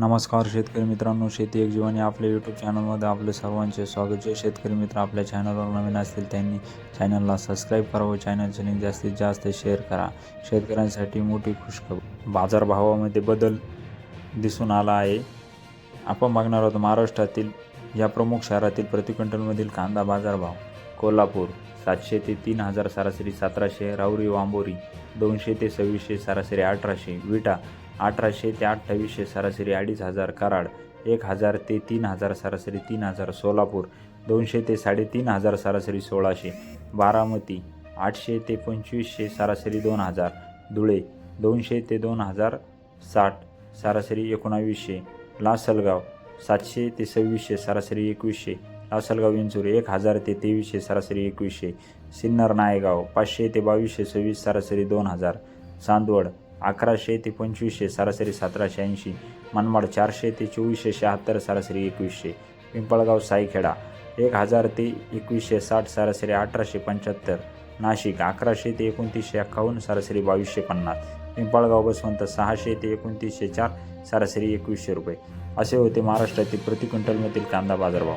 नमस्कार शेतकरी मित्रांनो शेती एक जीवन या आपल्या यूट्यूब चॅनलमध्ये आपले सर्वांचे स्वागत जे शेतकरी मित्र आपल्या चॅनलवर नवीन असतील त्यांनी चॅनलला सबस्क्राईब करावं. चॅनलचे लिंक जास्तीत जास्त शेअर करा. शेतकऱ्यांसाठी मोठी खुशखबर बाजारभावामध्ये बदल दिसून आला आहे. आपण बघणार आहोत महाराष्ट्रातील या प्रमुख शहरातील प्रति क्विंटलमधील कांदा बाजारभाव. कोल्हापूर सातशे ते तीन हजार सरासरी सतराशे राऊरी वांबोरी दोनशे ते सव्वीसशे सरासरी अठराशे विटा अठराशे ते अठ्ठावीसशे सरासरी अडीच हजार कराड एक हजार ते तीन हजार सरासरी तीन हजार सोलापूर दोनशे ते साडेतीन हजार सरासरी सोळाशे बारामती आठशे ते पंचवीसशे सरासरी दोन हजार धुळे दोनशे ते दोन हजार साठ सरासरी एकोणावीसशे लासलगाव सातशे ते सव्वीसशे सरासरी एकवीसशे लासलगाव विंचूर एक हजार ते तेवीसशे सरासरी एकवीसशे. सिन्नर नायगाव पाचशे ते बावीसशे सव्वीस सरासरी दोन हजार. चांदवड अकराशे ते पंचवीसशे सरासरी सतराशे ऐंशी. मनमाड चारशे ते चोवीसशे शहात्तर सरासरी एकवीसशे. पिंपळगाव सायखेडा एक हजार ते एकवीसशे साठ सरासरी अठराशे पंच्याहत्तर. नाशिक अकराशे ते एकोणतीसशे एक्कावन्न सरासरी बावीसशे पन्नास. पिंपळगाव बसवंत सहाशे ते एकोणतीसशे चार सरासरी एकवीसशे रुपये. असे होते महाराष्ट्रातील प्रति क्विंटलमधील कांदा बाजारभाव.